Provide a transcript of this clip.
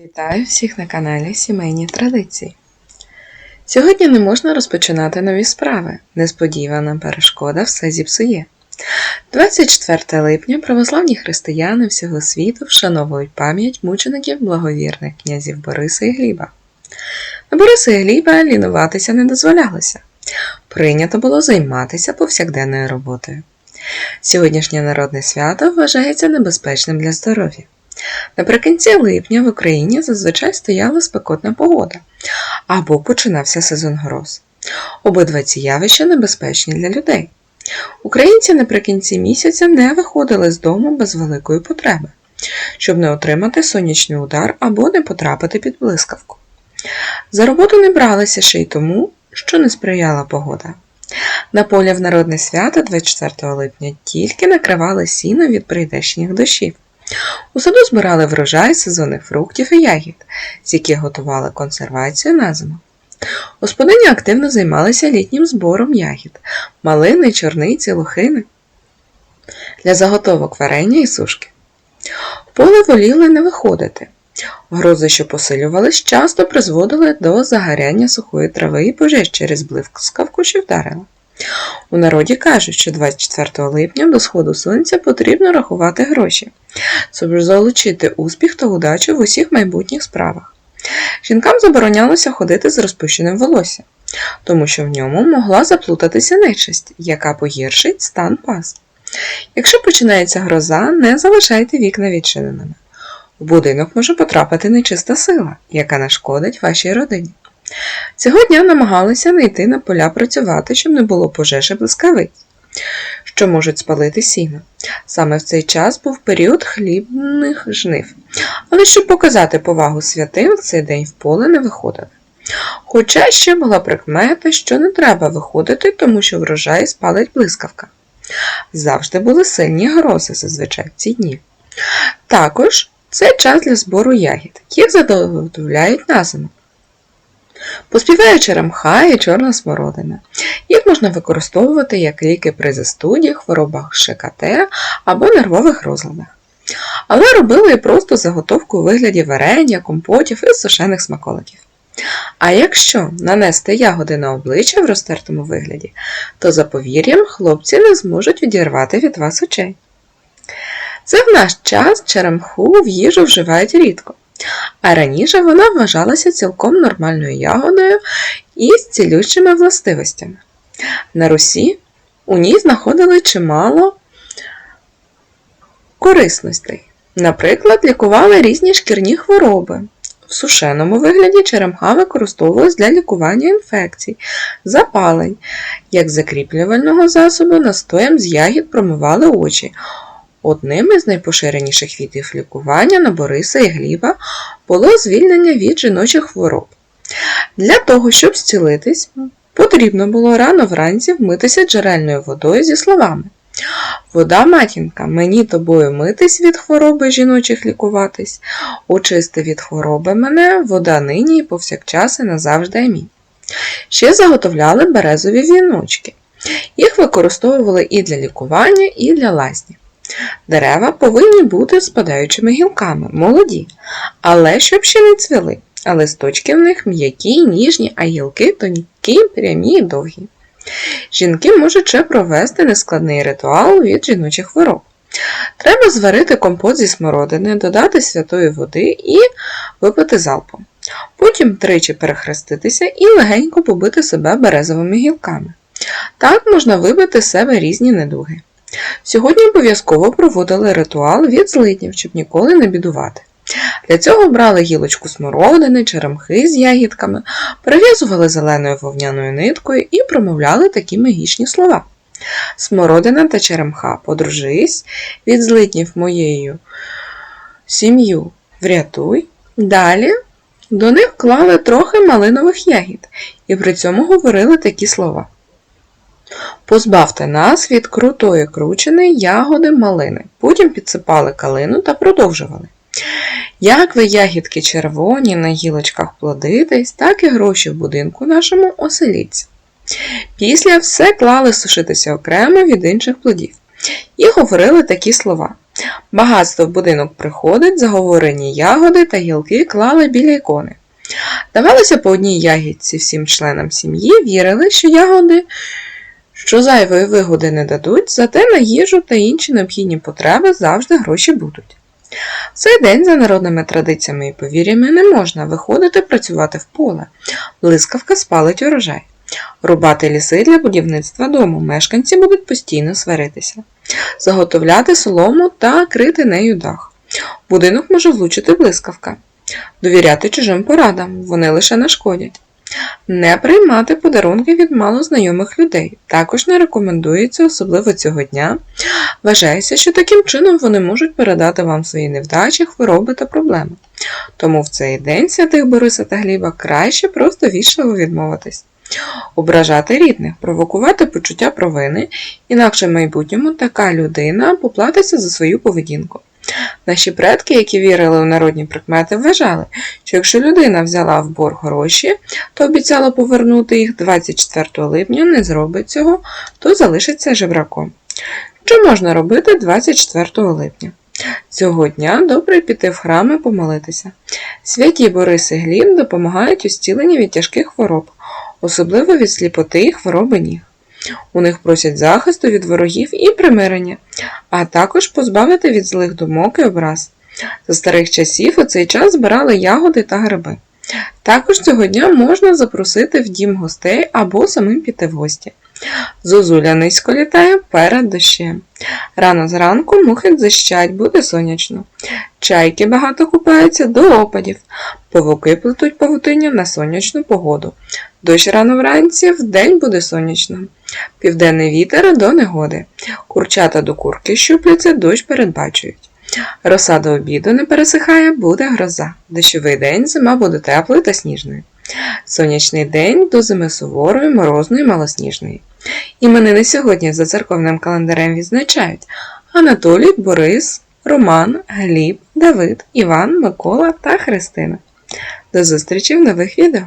Вітаю всіх на каналі Сімейні Традиції. Сьогодні не можна розпочинати нові справи. Несподівана перешкода все зіпсує. 24 липня православні християни всього світу вшановують пам'ять мучеників благовірних князів Бориса і Гліба. На Бориса і Гліба лінуватися не дозволялося. Прийнято було займатися повсякденною роботою. Сьогоднішнє народне свято вважається небезпечним для здоров'я. Наприкінці липня в Україні зазвичай стояла спекотна погода або починався сезон гроз. Обидва ці явища небезпечні для людей. Українці наприкінці місяця не виходили з дому без великої потреби, щоб не отримати сонячний удар або не потрапити під блискавку. За роботу не бралися ще й тому, що не сприяла погода. На полі в народне свято 24 липня тільки накривали сіно від прийдешніх дощів. У саду збирали врожай сезонних фруктів і ягід, з яких готували консервацію на зиму. Господині активно займалися літнім збором ягід, малини, чорниці, лохини для заготовок варення і сушки. Поле воліли не виходити. Грози, що посилювались, часто призводили до загоряння сухої трави і пожеж через блискавку, що вдарила. У народі кажуть, що 24 липня до сходу сонця потрібно рахувати гроші, щоб залучити успіх та удачу в усіх майбутніх справах. Жінкам заборонялося ходити з розпущеним волоссям, тому що в ньому могла заплутатися нечисть, яка погіршить стан пас. Якщо починається гроза, не залишайте вікна відчиненими. В будинок може потрапити нечиста сила, яка нашкодить вашій родині. Цього дня намагалися не йти на поля працювати, щоб не було пожежі блискавиць, що можуть спалити сіно. Саме в цей час був період хлібних жнив, але щоб показати повагу святим, цей день в поле не виходили. Хоча ще була прикмета, що не треба виходити, тому що врожай спалить блискавка. Завжди були сильні грози зазвичай в ці дні. Також це час для збору ягід, їх заготовляють на зиму. Поспіває черемха і чорна смородина. Їх можна використовувати як ліки при застуді, хворобах ШКТ або нервових розладах. Але робили і просто заготовку у вигляді варення, компотів і сушених смаколиків. А якщо нанести ягоди на обличчя в розтертому вигляді, то за повір'ям хлопці не зможуть відірвати від вас очей. Це в наш час черемху в їжу вживають рідко, а раніше вона вважалася цілком нормальною ягодою і з цілющими властивостями. На Русі у ній знаходили чимало корисностей. Наприклад, лікували різні шкірні хвороби. В сушеному вигляді черемха використовувалась для лікування інфекцій, запалень, як закріплювального засобу настоєм з ягід промивали очі. Одним із найпоширеніших видів лікування на Бориса і Гліба було звільнення від жіночих хвороб. Для того, щоб зцілитись, потрібно було рано вранці вмитися джерельною водою зі словами Вода, матінка, мені тобою митись від хвороби жіночих лікуватись, очисти від хвороби мене, вода нині і повсякчас і назавжди амінь. Ще заготовляли березові віночки. Їх використовували і для лікування, і для лазні. Дерева повинні бути спадаючими гілками, молоді, але щоб ще не цвіли, а листочки в них м'які, ніжні, а гілки тонкі, прямі і довгі. Жінки можуть ще провести нескладний ритуал від жіночих хвороб. Треба зварити компот зі смородини, додати святої води і випити залпом. Потім тричі перехреститися і легенько побити себе березовими гілками. Так можна вибити з себе різні недуги. Сьогодні обов'язково проводили ритуал від злиднів, щоб ніколи не бідувати. Для цього брали гілочку смородини, черемхи з ягідками, перев'язували зеленою вовняною ниткою і промовляли такі магічні слова. Смородина та черемха, подружись, від злиднів моєю сім'ю врятуй. Далі до них клали трохи малинових ягід і при цьому говорили такі слова. Позбавте нас від крутої крученої ягоди малини. Потім підсипали калину та продовжували. Як ви ягідки червоні на гілочках плодитесь, так і гроші в будинку нашому оселіться. Після все клали сушитися окремо від інших плодів і говорили такі слова. Багатство в будинок приходить, заговорені ягоди та гілки клали біля ікони. Давалося по одній ягідці всім членам сім'ї, вірили, що ягоди, що зайвої вигоди не дадуть, зате на їжу та інші необхідні потреби завжди гроші будуть. В цей день, за народними традиціями і повір'ями, не можна виходити працювати в поле. Блискавка спалить урожай. Рубати ліси для будівництва дому мешканці будуть постійно сваритися, заготовляти солому та крити нею дах. Будинок може влучити блискавка, довіряти чужим порадам, вони лише нашкодять. Не приймати подарунки від малознайомих людей також не рекомендується, особливо цього дня. Вважається, що таким чином вони можуть передати вам свої невдачі, хвороби та проблеми. Тому в цей день святих Бориса та Гліба краще просто вічливо відмовитись. Ображати рідних, провокувати почуття провини, інакше в майбутньому така людина поплатиться за свою поведінку. Наші предки, які вірили у народні прикмети, вважали, що якщо людина взяла в борг гроші, то обіцяла повернути їх 24 липня, не зробить цього, то залишиться жебраком. Що можна робити 24 липня? Цього дня добре піти в храм і помолитися. Святі Борис і Гліб допомагають у зціленні від тяжких хвороб, особливо від сліпоти і хвороби ніг. У них просять захисту від ворогів і примирення, а також позбавити від злих думок і образ. За старих часів у цей час збирали ягоди та гриби. Також цього дня можна запросити в дім гостей або самим піти в гості. Зозуля низько літає перед дощем. Рано зранку мухи дзищать, буде сонячно. Чайки багато купаються до опадів. Павуки плетуть павутиння на сонячну погоду. Дощ рано вранці, вдень буде сонячно. Південний вітер до негоди. Курчата до курки щупляться, дощ передбачують. Роса до обіду не пересихає, буде гроза. Дощовий день зима буде теплою та сніжною. Сонячний день до зими суворої, морозної, малосніжної. Іменини сьогодні за церковним календарем відзначають Анатолій, Борис, Роман, Гліб, Давид, Іван, Микола та Христина. До зустрічі в нових відео!